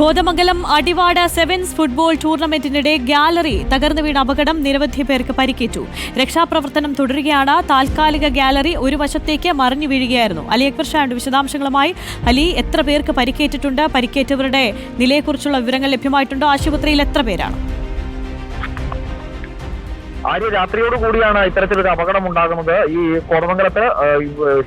Kothamangalam Adivad sevens football ടൂർണമെന്റിനിടെ gallery തകർന്നു വീണ അപകടം നിരവധി പേർക്ക് പരിക്കേറ്റു. രക്ഷാപ്രവർത്തനം തുടരുകയാണ്. താൽക്കാലിക ഗ്യാലറി ഒരു വശത്തേക്ക് മറിഞ്ഞു വീഴുകയായിരുന്നു. അലി അക്ബർ ഷാണ്ട് വിശദാംശങ്ങളുമായി അലി എത്ര പേർക്ക് പരിക്കേറ്റിട്ടുണ്ട്? പരിക്കേറ്റവരുടെ നിലയെക്കുറിച്ചുള്ള വിവരങ്ങൾ ലഭ്യമായിട്ടുണ്ടോ. ആശുപത്രിയിൽ എത്ര പേരാണ്? ആര്യ രാത്രിയോട് കൂടിയാണ് ഇത്തരത്തിലൊരു അപകടം ഉണ്ടാകുന്നത്. ഈ കോതമംഗലത്ത്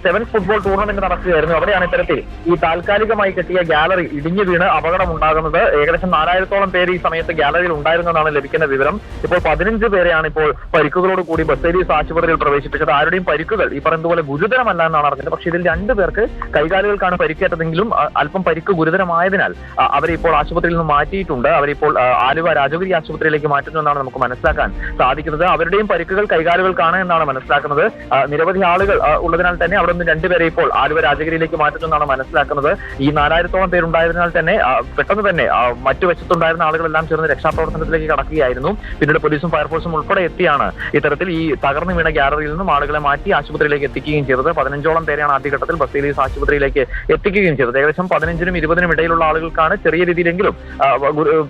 സെവൻ ഫുട്ബോൾ ടൂർണമെന്റ് നടക്കുകയായിരുന്നു. അവിടെയാണ് ഇത്തരത്തിൽ ഈ താൽക്കാലികമായി കെട്ടിയ ഗാലറി ഇടിഞ്ഞു വീണ് അപകടം ഉണ്ടാകുന്നത്. ഏകദേശം നാലായിരത്തോളം പേര് ഈ സമയത്ത് ഗാലറിയിൽ ഉണ്ടായിരുന്നതാണ് ലഭിക്കുന്ന വിവരം. ഇപ്പോൾ പതിനഞ്ച് പേരെയാണ് ഇപ്പോൾ പരിക്കുകളോട് കൂടി ബസേരീസ് ആശുപത്രിയിൽ പ്രവേശിപ്പിച്ചത്. ആരുടെയും പരിക്കുകൾ ഈ പറയുന്നതുപോലെ ഗുരുതരമല്ല എന്നാണ് അറിഞ്ഞത്. പക്ഷേ ഇതിൽ രണ്ടു പേർക്ക് കൈകാലുകൾക്കാണ് പരിക്കേറ്റതെങ്കിലും അല്പം പരിക്ക് ഗുരുതരമായതിനാൽ അവരെ ഇപ്പോൾ ആശുപത്രിയിൽ നിന്ന് മാറ്റിയിട്ടുണ്ട്. അവരിപ്പോൾ ആലുവ രാജഗിരി ആശുപത്രിയിലേക്ക് മാറ്റുന്നു എന്നാണ് നമുക്ക് മനസ്സിലാക്കാൻ സാധിക്കുന്നത്. അവരുടെയും പരിക്കുകൾ കൈകാലുകൾക്കാണ് എന്നാണ് മനസ്സിലാക്കുന്നത്. നിരവധി ആളുകൾ ഉള്ളതിനാൽ തന്നെ അവിടെ നിന്ന് രണ്ടുപേരെ ഇപ്പോൾ ആലുവ രാജഗിരിയിലേക്ക് മാറ്റുന്നു എന്നാണ് മനസ്സിലാക്കുന്നത്. ഈ നാലായിരത്തോളം പേരുണ്ടായതിനാൽ തന്നെ പെട്ടെന്ന് തന്നെ മറ്റു വശത്തുണ്ടായിരുന്ന ആളുകളെല്ലാം ചേർന്ന് രക്ഷാപ്രവർത്തനത്തിലേക്ക് കടക്കുകയായിരുന്നു. പിന്നീട് പോലീസും ഫയർഫോഴ്സും ഉൾപ്പെടെ എത്തിയാണ് ഇത്തരത്തിൽ ഈ തകർന്നു വീണ ഗ്യാലറിയിൽ നിന്നും ആളുകളെ മാറ്റി ആശുപത്രിയിലേക്ക് എത്തിക്കുകയും ചെയ്തത്. പതിനഞ്ചോളം പേരെയാണ് ആദ്യഘട്ടത്തിൽ ബസേലീസ് ആശുപത്രിയിലേക്ക് എത്തിക്കുകയും ചെയ്തത്. ഏകദേശം പതിനഞ്ചിനും ഇരുപതിനും ഇടയിലുള്ള ആളുകൾക്കാണ് ചെറിയ രീതിയിലെങ്കിലും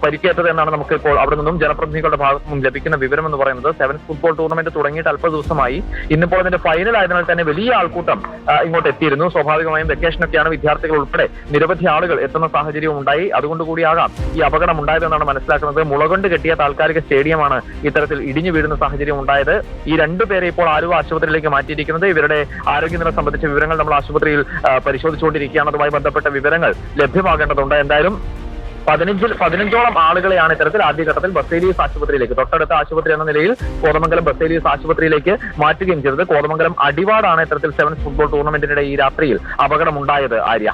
പരിക്കേറ്റത് എന്നാണ് നമുക്ക് ഇപ്പോൾ അവിടെ നിന്നും ജനപ്രതിനിധികളുടെ ഭാഗത്തു നിന്നും ലഭിക്കുന്ന വിവരം എന്ന് പറയുന്നത്. സെവൻസ് ഫുട്ബോൾ ടൂർണമെന്റ് തുടങ്ങിയിട്ട് അല്പ ദിവസമായി. ഇന്നിപ്പോൾ അതിന്റെ ഫൈനൽ ആയതിനാൽ തന്നെ വലിയ ആൾക്കൂട്ടം ഇങ്ങോട്ട് എത്തിയിരുന്നു. സ്വാഭാവികമായും വെക്കേഷനൊക്കെയാണ് വിദ്യാർത്ഥികൾ ഉൾപ്പെടെ നിരവധി ആളുകൾ എത്തുന്ന സാഹചര്യം ഉണ്ടായി. അതുകൊണ്ട് കൂടിയാകാം ഈ അപകടം ഉണ്ടായതെന്നാണ് മനസ്സിലാക്കുന്നത്. മുളകൊണ്ട് കെട്ടിയ താൽക്കാലിക സ്റ്റേഡിയമാണ് ഇത്തരത്തിൽ ഇടിഞ്ഞു വീഴുന്ന സാഹചര്യം ഉണ്ടായത്. ഈ രണ്ടു പേരെ ഇപ്പോൾ ആലുവ ആശുപത്രിയിലേക്ക് മാറ്റിയിരിക്കുന്നത്. ഇവരുടെ ആരോഗ്യനില സംബന്ധിച്ച വിവരങ്ങൾ നമ്മൾ ആശുപത്രിയിൽ പരിശോധിച്ചുകൊണ്ടിരിക്കുകയാണ്. അതുമായി ബന്ധപ്പെട്ട വിവരങ്ങൾ ലഭ്യമാകേണ്ടതുണ്ട്. എന്തായാലും പതിനഞ്ചിൽ പതിനഞ്ചോളം ആളുകളെയാണ് ഇത്തരത്തിൽ ആദ്യഘട്ടത്തിൽ ബസേലിയസ് ആശുപത്രിയിലേക്ക് തൊട്ടടുത്ത ആശുപത്രി എന്ന നിലയിൽ കോതമംഗലം ബസേലിയസ് ആശുപത്രിയിലേക്ക് മാറ്റുകയും ചെയ്തത്. കോതമംഗലം അടിവാടാണ് ഇത്തരത്തിൽ സെവൻസ് ഫുട്ബോൾ ടൂർണമെന്റിനിടെ ഈ രാത്രിയിൽ അപകടമുണ്ടായത് ആര്യ?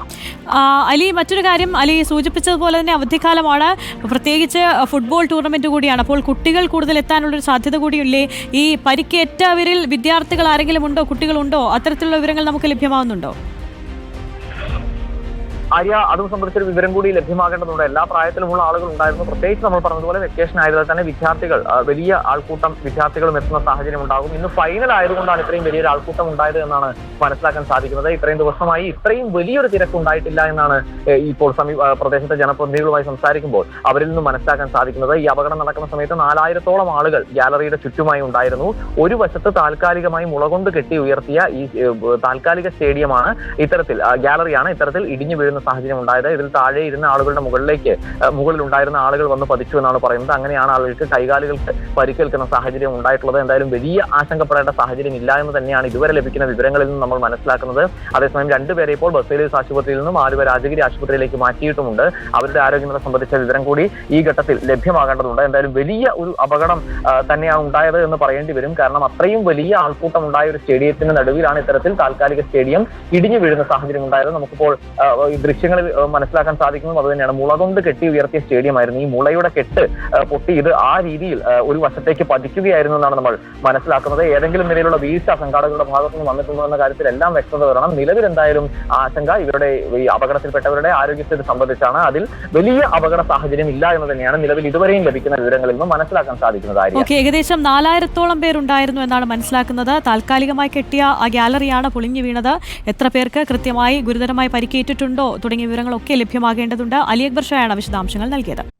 അലി മറ്റൊരു കാര്യം അലി സൂചിപ്പിച്ചതുപോലെ തന്നെ അവധിക്കാലമാണ്. പ്രത്യേകിച്ച് ഫുട്ബോൾ ടൂർണമെന്റ് കൂടിയാണ്. അപ്പോൾ കുട്ടികൾ കൂടുതൽ എത്താനുള്ളൊരു സാധ്യത കൂടിയില്ലേ ഈ പരിക്കേറ്റവരിൽ വിദ്യാർത്ഥികൾ ആരെങ്കിലും ഉണ്ടോ? കുട്ടികളുണ്ടോ? അത്തരത്തിലുള്ള വിവരങ്ങൾ നമുക്ക് ലഭ്യമാവുന്നുണ്ടോ? ആര്യ അതും സംബന്ധിച്ചൊരു വിവരം കൂടി ലഭ്യമാകേണ്ടതുണ്ട്. എല്ലാ പ്രായത്തിലുമുള്ള ആളുകൾ ഉണ്ടായിരുന്നു. പ്രത്യേകിച്ച് നമ്മൾ പറഞ്ഞതുപോലെ വെക്കേഷൻ ആയതിനാൽ തന്നെ വിദ്യാർത്ഥികൾ വലിയ ആൾക്കൂട്ടം വിദ്യാർത്ഥികളും എത്തുന്ന സാഹചര്യം ഉണ്ടാകും. ഇന്ന് ഫൈനൽ ആയതുകൊണ്ടാണ് ഇത്രയും വലിയൊരു ആൾക്കൂട്ടം ഉണ്ടായത് എന്നാണ് മനസ്സിലാക്കാൻ സാധിക്കുന്നത്. ഇത്രയും ദിവസമായി ഇത്രയും വലിയൊരു തിരക്ക് ഉണ്ടായിട്ടില്ല എന്നാണ് ഇപ്പോൾ സമീപ പ്രദേശത്തെ ജനപ്രതിനിധികളുമായി സംസാരിക്കുമ്പോൾ അവരിൽ നിന്ന് മനസ്സിലാക്കാൻ സാധിക്കുന്നത്. ഈ അപകടം നടക്കുന്ന സമയത്ത് നാലായിരത്തോളം ആളുകൾ ഗാലറിയുടെ ചുറ്റുമായി ഉണ്ടായിരുന്നു. ഒരു വശത്ത് താൽക്കാലികമായി മുളകൊണ്ട് കെട്ടി ഉയർത്തിയ ഈ താൽക്കാലിക സ്റ്റേഡിയമാണ് ഇത്തരത്തിൽ ഗാലറിയാണ് ഇത്തരത്തിൽ ഇടിഞ്ഞു വീഴുന്ന സാഹചര്യം ഉണ്ടായത്. ഇതിൽ താഴെ ഇരുന്ന ആളുകളുടെ മുകളിലേക്ക് മുകളിൽ ഉണ്ടായിരുന്ന ആളുകൾ വന്ന് പതിച്ചു എന്നാണ് പറയുന്നത്. അങ്ങനെയാണ് ആളുകൾക്ക് കൈകാലുകൾക്ക് പരിക്കേൽക്കുന്ന സാഹചര്യം ഉണ്ടായിട്ടുള്ളത്. എന്തായാലും വലിയ ആശങ്കപ്പെടേണ്ട സാഹചര്യം ഇല്ല എന്ന് തന്നെയാണ് ഇതുവരെ ലഭിക്കുന്ന വിവരങ്ങളിൽ നിന്ന് നമ്മൾ മനസ്സിലാക്കുന്നത്. അതേസമയം രണ്ടുപേരെ ഇപ്പോൾ ബസേലീസ് ആശുപത്രിയിൽ നിന്നും ആലുവ രാജഗിരി ആശുപത്രിയിലേക്ക് മാറ്റിയിട്ടുമുണ്ട്. അവരുടെ ആരോഗ്യനില സംബന്ധിച്ച വിവരം കൂടി ഈ ഘട്ടത്തിൽ ലഭ്യമാകേണ്ടതുണ്ട്. എന്തായാലും വലിയ ഒരു അപകടം തന്നെയാണ് ഉണ്ടായത് എന്ന് പറയേണ്ടി വരും. കാരണം അത്രയും വലിയ ആൾക്കൂട്ടം ഉണ്ടായ ഒരു സ്റ്റേഡിയത്തിന്റെ നടുവിലാണ് ഇത്തരത്തിൽ താൽക്കാലിക സ്റ്റേഡിയം ഇടിഞ്ഞു വീഴുന്ന സാഹചര്യം ഉണ്ടായത്. നമുക്കിപ്പോൾ ദൃശ്യങ്ങളിൽ മനസ്സിലാക്കാൻ സാധിക്കുന്നതും അതുതന്നെയാണ് മുള കൊണ്ട് കെട്ടി ഉയർത്തിയ സ്റ്റേഡിയം ആയിരുന്നു ഈ മുളയുടെ കെട്ട് പൊട്ടി ഇത് ആ രീതിയിൽ ഒരു വശത്തേക്ക് പതിക്കുകയായിരുന്നു എന്നാണ് നമ്മൾ മനസ്സിലാക്കുന്നത്. ഏതെങ്കിലും നിലയിലുള്ള വീഴ്ച സംഘാടകരുടെ ഭാഗത്തു നിന്ന് വന്നിട്ടുണ്ടോ എന്ന കാര്യത്തിൽ എല്ലാം വ്യക്തത വരണം. നിലവിൽ എന്തായാലും ആശങ്ക ഇവരുടെ ഈ അപകടത്തിൽപ്പെട്ടവരുടെ ആരോഗ്യസ്ഥിതി സംബന്ധിച്ചാണ്. അതിൽ വലിയ അപകട സാഹചര്യം ഇല്ല എന്ന് തന്നെയാണ് നിലവിൽ ഇതുവരെയും ലഭിക്കുന്ന വിവരങ്ങളിൽ നിന്ന് മനസ്സിലാക്കാൻ സാധിക്കുന്നത് ഏകദേശം നാലായിരത്തോളം പേരുണ്ടായിരുന്നു എന്നാണ് മനസ്സിലാക്കുന്നത്. താൽക്കാലികമായി കെട്ടിയ ആ ഗാലറിയാണ് പൊളിഞ്ഞു വീണത്. എത്ര പേർക്ക് കൃത്യമായി ഗുരുതരമായി പരിക്കേറ്റിട്ടുണ്ടോ തുടങ്ങിയ വിവരങ്ങളൊക്കെ ലഭ്യമാകേണ്ടതുണ്ട്. അലി അക്ബർ ഷായാണ് വിശദാംശങ്ങൾ നൽകിയത്.